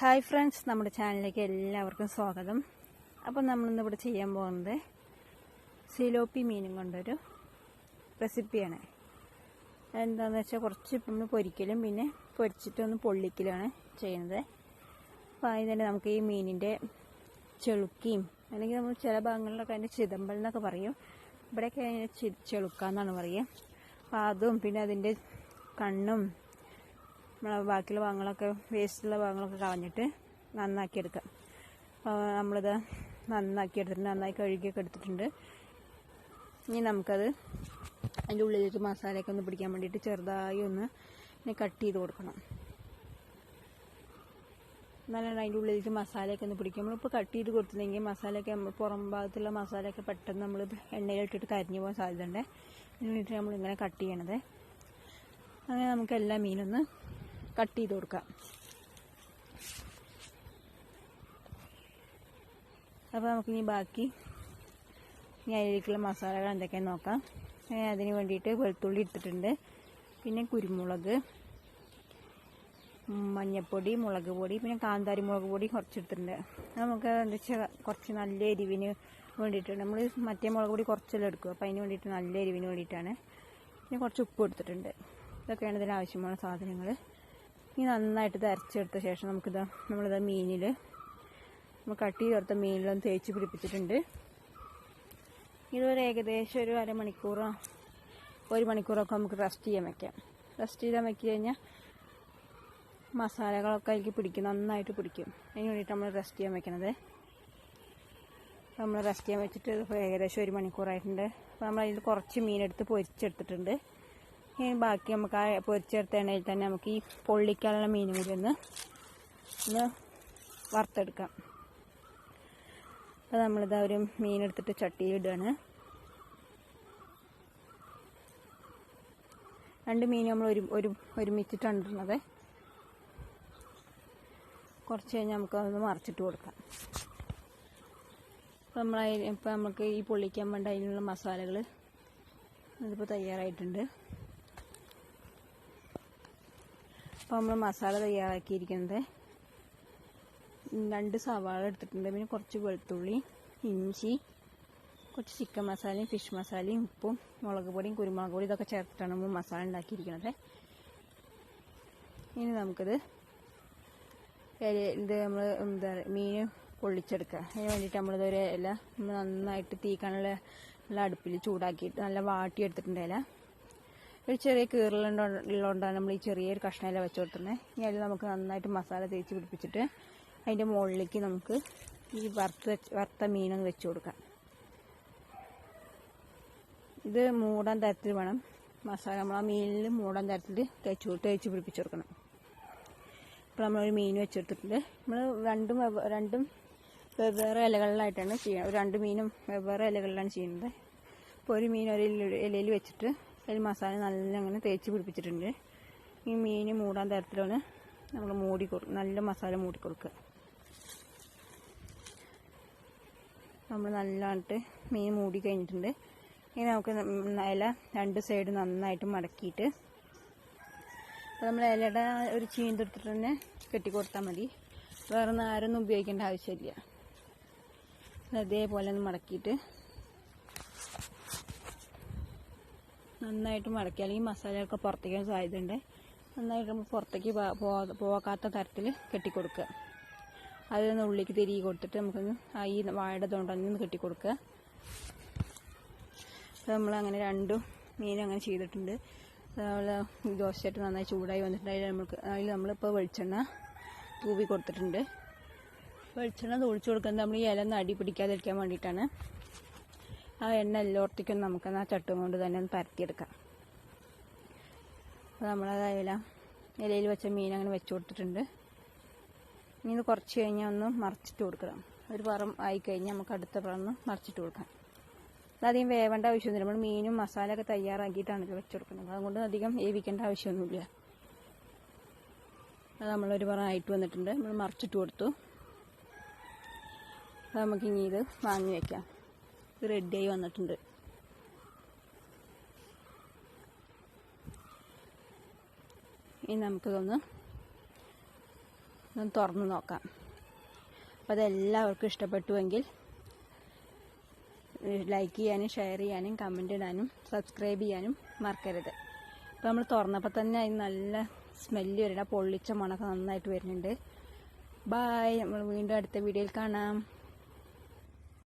Hi friends നമ്മുടെ ചാനലിലേക്ക് എല്ലാവർക്കും സ്വാഗതം. അപ്പം നമ്മളിന്ന് ഇവിടെ ചെയ്യാൻ പോകുന്നത് സിലോപ്പി മീനും കൊണ്ടൊരു റെസിപ്പിയാണ്. എന്താണെന്ന് വെച്ചാൽ കുറച്ച് ഒന്ന് പൊരിക്കലും പിന്നെ പൊരിച്ചിട്ടൊന്ന് പൊള്ളിക്കലുമാണ് ചെയ്യുന്നത്. അപ്പോൾ ആദ്യം തന്നെ നമുക്ക് ഈ മീനിന്റെ ചെളുക്കിയും അല്ലെങ്കിൽ നമ്മൾ ചില ഭാഗങ്ങളിലൊക്കെ അതിന്റെ ചിതമ്പൽ എന്നൊക്കെ പറയും. ഇവിടെയൊക്കെ അതിന് ചെളുക്കാന്നാണ് പറയുക. അപ്പോൾ അതും പിന്നെ അതിന്റെ കണ്ണും നമ്മളെ ബാക്കിയുള്ള ഭാഗങ്ങളൊക്കെ വേസ്റ്റുള്ള ഭാഗങ്ങളൊക്കെ കളഞ്ഞിട്ട് നന്നാക്കി എടുക്കാം അപ്പോൾ നമ്മളിത് നന്നാക്കി എടുത്തിട്ടുണ്ട് നന്നായി കഴുകിയൊക്കെ എടുത്തിട്ടുണ്ട്. ഇനി നമുക്കത് അതിന്റെ ഉള്ളിലേക്ക് മസാലയൊക്കെ ഒന്ന് പിടിക്കാൻ വേണ്ടിയിട്ട് ചെറുതായി ഒന്ന് ഇനി കട്ട് ചെയ്ത് കൊടുക്കണം. എന്നാലാണ് അതിന്റെ ഉള്ളിലേക്ക് മസാലയൊക്കെ ഒന്ന് പിടിക്കും നമ്മളിപ്പോൾ കട്ട് ചെയ്ത് കൊടുത്തില്ലെങ്കിൽ മസാലയൊക്കെ പുറം ഭാഗത്തുള്ള മസാലയൊക്കെ പെട്ടെന്ന് നമ്മൾ എണ്ണയിലിട്ടിട്ട് കരിഞ്ഞു പോകാൻ സാധ്യതയുണ്ട്. അതിന് വേണ്ടിയിട്ട് നമ്മളിങ്ങനെ കട്ട് ചെയ്യണത്. അങ്ങനെ നമുക്ക് എല്ലാ മീനൊന്ന് കട്ട് ചെയ്ത് കൊടുക്കാം അപ്പോൾ നമുക്കിനി ബാക്കി ഇനി അതിലേക്കുള്ള മസാലകൾ എന്തൊക്കെയാണെന്ന് നോക്കാം. അതിന് വേണ്ടിയിട്ട് വെളുത്തുള്ളി എടുത്തിട്ടുണ്ട് പിന്നെ കുരുമുളക് മഞ്ഞൾപ്പൊടി മുളക് പൊടി പിന്നെ കാന്താരി മുളക് പൊടി കുറച്ചെടുത്തിട്ടുണ്ട് നമുക്ക് എന്താ വെച്ചാൽ കുറച്ച് നല്ല എരിവിന് വേണ്ടിയിട്ട് നമ്മൾ മറ്റേ മുളക് പൊടി കുറച്ചെല്ലാം എടുക്കും. അപ്പോൾ അതിന് വേണ്ടിയിട്ട് നല്ല എരിവിന് വേണ്ടിയിട്ടാണ്. പിന്നെ കുറച്ച് ഉപ്പ് എടുത്തിട്ടുണ്ട് ഇതൊക്കെയാണ് ഇതിന് ആവശ്യമായ സാധനങ്ങൾ ഇനി നന്നായിട്ട് അരച്ചെടുത്ത ശേഷം നമുക്കിത് നമ്മളിത് മീനിൽ നമ്മൾ കട്ട് കൊടുത്ത മീനിലൊന്ന് തേച്ച് പിടിപ്പിച്ചിട്ടുണ്ട്. ഇതൊരു ഏകദേശം ഒരു അരമണിക്കൂറോ ഒരു മണിക്കൂറൊക്കെ നമുക്ക് റെസ്റ്റ് ചെയ്യാൻ വയ്ക്കാം റെസ്റ്റ് ചെയ്താൽ വെക്കി കഴിഞ്ഞാൽ മസാലകളൊക്കെ അതിലേക്ക് പിടിക്കും നന്നായിട്ട് പിടിക്കും. അതിന് വേണ്ടിയിട്ട് നമ്മൾ റെസ്റ്റ് ചെയ്യാൻ വെക്കണത്. നമ്മൾ റെസ്റ്റ് ചെയ്യാൻ വെച്ചിട്ട് ഏകദേശം ഒരു മണിക്കൂറായിട്ടുണ്ട്. അപ്പോൾ നമ്മൾ അതിൽ കുറച്ച് മീനെടുത്ത് പൊരിച്ചെടുത്തിട്ടുണ്ട്. ബാക്കി നമുക്ക് ആ പൊരിച്ചെടുത്ത എണ്ണയിൽ തന്നെ നമുക്ക് ഈ പൊള്ളിക്കാനുള്ള മീൻ കൂടി ഒന്ന് ഒന്ന് വറുത്തെടുക്കാം. അപ്പോൾ നമ്മളിതാ ഒരു മീനെടുത്തിട്ട് ചട്ടിയിൽ ഇടുകയാണ് രണ്ട് മീൻ നമ്മൾ ഒരു ഒരു ഒരുമിച്ചിട്ടാണ് ഇടുന്നത്. കുറച്ച് കഴിഞ്ഞ് നമുക്ക് അതൊന്ന് മറിച്ചിട്ട് കൊടുക്കാം. അപ്പോൾ നമ്മൾ ഇപ്പോൾ നമുക്ക് ഈ പൊള്ളിക്കാൻ വേണ്ട അതിനുള്ള മസാലകൾ ഇതിപ്പോൾ തയ്യാറായിട്ടുണ്ട്. അപ്പോൾ നമ്മൾ മസാല തയ്യാറാക്കിയിരിക്കുന്നത്. രണ്ട് സവാള എടുത്തിട്ടുണ്ട്. പിന്നെ കുറച്ച് വെളുത്തുള്ളി ഇഞ്ചി കുറച്ച് ചിക്കൻ മസാലയും ഫിഷ് മസാലയും ഉപ്പും മുളക് പൊടിയും കുരുമുളക് പൊടി ഇതൊക്കെ ചേർത്തിട്ടാണ് നമ്മൾ മസാല ഉണ്ടാക്കിയിരിക്കുന്നത്. ഇനി നമുക്കിത് ഇത് നമ്മൾ എന്താ മീൻ പൊള്ളിച്ചെടുക്കുക. അതിന് വേണ്ടിയിട്ട് നമ്മളിത് ഒരു ഇല നന്നായിട്ട് തീക്കാനുള്ള അടുപ്പിൽ ചൂടാക്കിയിട്ട് നല്ല വാട്ടി എടുത്തിട്ടുണ്ട് ഇല. ഒരു ചെറിയ കീറലുള്ളതുകൊണ്ടാണ് നമ്മൾ ഈ ചെറിയൊരു കഷ്ണയില വെച്ച് കൊടുക്കുന്നത് ഇനി അതിൽ നമുക്ക് നന്നായിട്ട് മസാല തേച്ച് പിടിപ്പിച്ചിട്ട് അതിന്റെ മുകളിലേക്ക് നമുക്ക് ഈ വറുത്ത് വറുത്ത മീനൊന്ന് വെച്ച് കൊടുക്കാം ഇത് മൂടാൻ തരത്തിൽ വേണം. മസാല നമ്മൾ ആ മീനിൽ മൂടാൻ തരത്തിൽ തേച്ച് തേച്ച് പിടിപ്പിച്ച് കൊടുക്കണം. ഇപ്പോൾ നമ്മളൊരു മീൻ വെച്ചെടുത്തിട്ടുണ്ട്. നമ്മൾ രണ്ടും രണ്ടും വെവ്വേറെ ഇലകളിലായിട്ടാണ് ചെയ്യുന്നത്. രണ്ട് മീനും വെവ്വേറെ ഇലകളിലാണ് ചെയ്യുന്നത്. ഇപ്പോൾ ഒരു മീൻ ഒരു ഇല- ഇലയിൽ വെച്ചിട്ട് അതിൽ മസാല നല്ല അങ്ങനെ തേച്ച് പിടിപ്പിച്ചിട്ടുണ്ട്. ഈ മീൻ മൂടാൻ തരത്തിലാണ് നമ്മൾ മൂടി കൊടുക്കുക നല്ല മസാല മൂടി കൊടുക്കുക. നമ്മൾ നല്ലതായിട്ട് മീൻ മൂടി കഴിഞ്ഞിട്ടുണ്ട്. ഇനി നമുക്ക് ഇല രണ്ട് സൈഡ് നന്നായിട്ട് മടക്കിയിട്ട് അപ്പോൾ നമ്മൾ ഇലയുടെ ഒരു ചീന്തെടുത്തിട്ട് തന്നെ കെട്ടിക്കൊടുത്താൽ മതി. വേറെ നാരൊന്നും ഉപയോഗിക്കേണ്ട ആവശ്യമില്ല. അതേപോലെ ഒന്ന് മടക്കിയിട്ട് നന്നായിട്ട് മടക്കി അല്ലെങ്കിൽ മസാലയൊക്കെ പുറത്തേക്ക് സാധ്യതയുണ്ട് നന്നായിട്ട് നമ്മൾ പുറത്തേക്ക് പോകാത്ത തരത്തിൽ കെട്ടിക്കൊടുക്കുക. അതിൽ ഉള്ളിലേക്ക് തിരികെ കൊടുത്തിട്ട് നമുക്കൊന്ന് ഈ വാഴയുടെ തൊണ്ടൊന്ന് കെട്ടിക്കൊടുക്കുക. അപ്പോൾ നമ്മളങ്ങനെ രണ്ടും മീനും അങ്ങനെ ചെയ്തിട്ടുണ്ട്. അതുപോലെ ദോശയായിട്ട് നന്നായി ചൂടായി വന്നിട്ടുണ്ട്. അതിൽ നമുക്ക് അതിൽ നമ്മളിപ്പോൾ വെളിച്ചെണ്ണ തൂവി കൊടുത്തിട്ടുണ്ട്. വെളിച്ചെണ്ണ തൊഴിച്ചു കൊടുക്കുന്നത് നമ്മൾ ഈ ഇല ഒന്ന് അടി പിടിക്കാതിരിക്കാൻ വേണ്ടിയിട്ടാണ്. ആ എണ്ണ എല്ലായിടത്തേക്കും നമുക്ക് ആ ചട്ടും കൊണ്ട് തന്നെ ഒന്ന് പരത്തിയെടുക്കാം. അപ്പോൾ നമ്മളത് ഇല ഇലയിൽ വെച്ച മീൻ അങ്ങനെ വെച്ച് കൊടുത്തിട്ടുണ്ട്. ഇനി ഇത് കുറച്ച് കഴിഞ്ഞാൽ ഒന്ന് മറിച്ചിട്ട് കൊടുക്കണം. ഒരു പറം ആയി കഴിഞ്ഞാൽ നമുക്ക് അടുത്ത പറം ഒന്ന് മറിച്ചിട്ട് കൊടുക്കാം. അതധികം വേവേണ്ട ആവശ്യമൊന്നുമില്ല. നമ്മൾ മീനും മസാല ഒക്കെ തയ്യാറാക്കിയിട്ടാണ് വെച്ച് കൊടുക്കുന്നത്. അതുകൊണ്ട് അധികം വേവിക്കേണ്ട ആവശ്യമൊന്നുമില്ല. അത് നമ്മളൊരു പറ ആയിട്ട് വന്നിട്ടുണ്ട്. നമ്മൾ മറിച്ചിട്ട് കൊടുത്തു. അത് നമുക്ക് ഇനി ഇത് വാങ്ങി ഇത് റെഡിയായി വന്നിട്ടുണ്ട്. ഇനി നമുക്കിതൊന്ന് ഒന്ന് തുറന്ന് നോക്കാം. അപ്പോൾ അതെല്ലാവർക്കും ഇഷ്ടപ്പെട്ടുവെങ്കിൽ ലൈക്ക് ചെയ്യാനും ഷെയർ ചെയ്യാനും കമന്റ് ഇടാനും സബ്സ്ക്രൈബ് ചെയ്യാനും മറക്കരുത്. അപ്പോൾ നമ്മൾ തുറന്നപ്പോൾ തന്നെ അതിന് നല്ല സ്മെല്ല് വരണം പൊള്ളിച്ച മണമൊക്കെ നന്നായിട്ട് വരുന്നുണ്ട്. ബായ് നമ്മൾ വീണ്ടും അടുത്ത വീഡിയോയിൽ കാണാം.